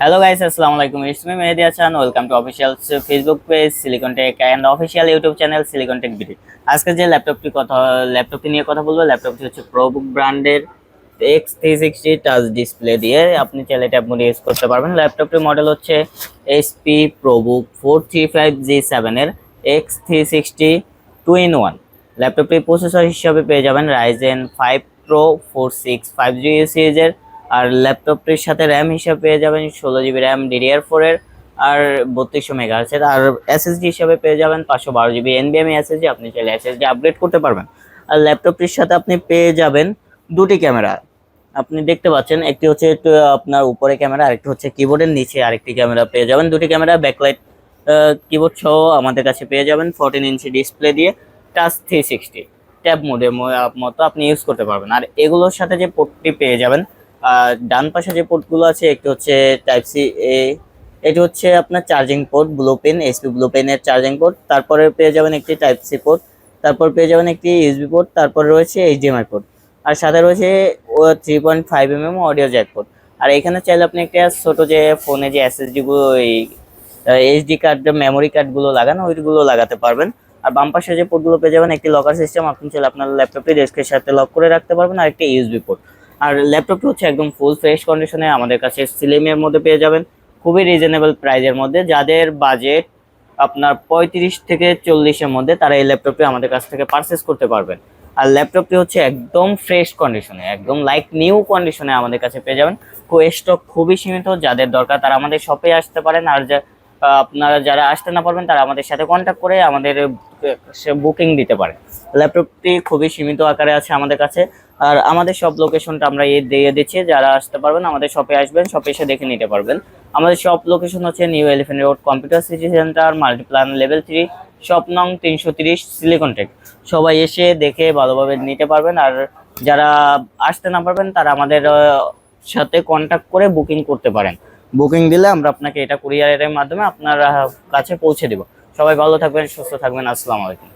Hello guys আসসালামু আলাইকুম it's me Mehedi Hasan welcome to official Facebook page Silicon Tech and official YouTube channel Silicon Tech BD আজকে যে ল্যাপটপটি কথা ল্যাপটপটি নিয়ে কথা বলব ল্যাপটপটি হচ্ছে প্রোবুক ব্র্যান্ডের X three sixty touch display দিয়ে। আপনি চাইলে ট্যাব মোড ইউজ করতে পারবেন। ল্যাপটপটির মডেল হচ্ছে HP ProBook four three five G সেভেনের X three sixty two in one ল্যাপটপটি প্রসেসর হিসাবে পেয়ে যাবেন Ryzen five pro four six five G সিরিজের আর ল্যাপটপটির সাথে র্যাম হিসাবে পেয়ে যাবেন ষোলো জিবি র্যাম ডিডিআর ফোরের আর বত্রিশশো আছে আর এসএসডি হিসাবে পেয়ে যাবেন পাঁচশো বারো জিবি এনবিএমই এসএসডি আপনি চাইলে এসএসডি আপগ্রেড করতে পারবেন। আর ল্যাপটপটির সাথে আপনি পেয়ে যাবেন দুটি ক্যামেরা। আপনি দেখতে পাচ্ছেন, একটি হচ্ছে আপনার উপরে ক্যামেরা, আরেকটি হচ্ছে কিবোর্ডের নিচে আরেকটি ক্যামেরা পেয়ে যাবেন দুটি ক্যামেরা। ব্যাকলাইট কিবোর্ড সহ আমাদের কাছে পেয়ে যাবেন ফোরটিন ইঞ্চি ডিসপ্লে দিয়ে টাচ থ্রি সিক্সটি ট্যাব মোডের মতো আপনি ইউজ করতে পারবেন। আর এগুলোর সাথে যে পোর্টটি পেয়ে যাবেন আর ডান পাশে যে পোর্টগুলো আছে, একটি হচ্ছে টাইপ সি এ এটি হচ্ছে আপনার charging port blue pen SP blue পেনের চার্জিং পোর্ট তারপরে পেয়ে যাবেন একটি টাইপ সি পোর্ট তারপর পেয়ে যাবেন একটি ইউএসবি পোর্ট তারপরে রয়েছে এইচডিএমআই পোর্ট আর সাথে রয়েছে ও three point five M M audio jack port আর এখানে চাইলে আপনি একটা ছোটো যে ফোনে যে এসএসডি গুলো, এই এইচডি কার্ড মেমোরি কার্ডগুলো লাগানো, ওইগুলো লাগাতে পারবেন, আর বাম পাশে যে পোর্টগুলো পেয়ে যাবেন একটি লকার সিস্টেম আপনি চাইলে আপনার ল্যাপটপটি ডেস্কের সাথে লক করে রাখতে পারবেন, আর একটি ইউএসবি পোর্ট আর ল্যাপটপটি হচ্ছে একদম ফুল ফ্রেশ কন্ডিশনে আমাদের কাছে সিলিমের মধ্যে পেয়ে যাবেন। খুবই রিজনেবল প্রাইজের মধ্যে। যাদের বাজেট আপনার পঁয়ত্রিশ থেকে চল্লিশের মধ্যে, তারা এই ল্যাপটপটি আমাদের কাছ থেকে পারচেস করতে পারবেন। আর ল্যাপটপটি হচ্ছে একদম ফ্রেশ কন্ডিশনে একদম লাইক নিউ কন্ডিশনে আমাদের কাছে পেয়ে যাবেন। স্টক খুবই সীমিত, যাদের দরকার তারা আমাদের শপে আসতে পারেন। আর যা আপনারা যারা আসতে না পারবেন, তারা আমাদের সাথে কন্ট্যাক্ট করে আমাদের বুকিং দিতে পারে। ল্যাপটপটি খুবই সীমিত আকারে আছে আমাদের কাছে। আর আমাদের সব লোকেশনটা আমরা এ দিয়ে দিচ্ছি, যারা আসতে পারবেন, আমাদের শপে আসবেন শপে এসে দেখে নিতে পারবেন। আমাদের শপ লোকেশন হচ্ছে New Elephant Road computer city centre Multiplan level three shop নং তিনশো তিরিশ সিলিকন টেক সবাই এসে দেখে ভালোভাবে নিতে পারবেন, আর যারা আসতে না পারবেন, তারা আমাদের সাথে কন্ট্যাক্ট করে বুকিং করতে পারেন। বুকিং দিলে আমরা আপনাকে এটা কুরিয়ারের মাধ্যমে আপনার কাছে পৌঁছে দেব। সবাই ভালো থাকবেন, সুস্থ থাকবেন, আসসালামু আলাইকুম।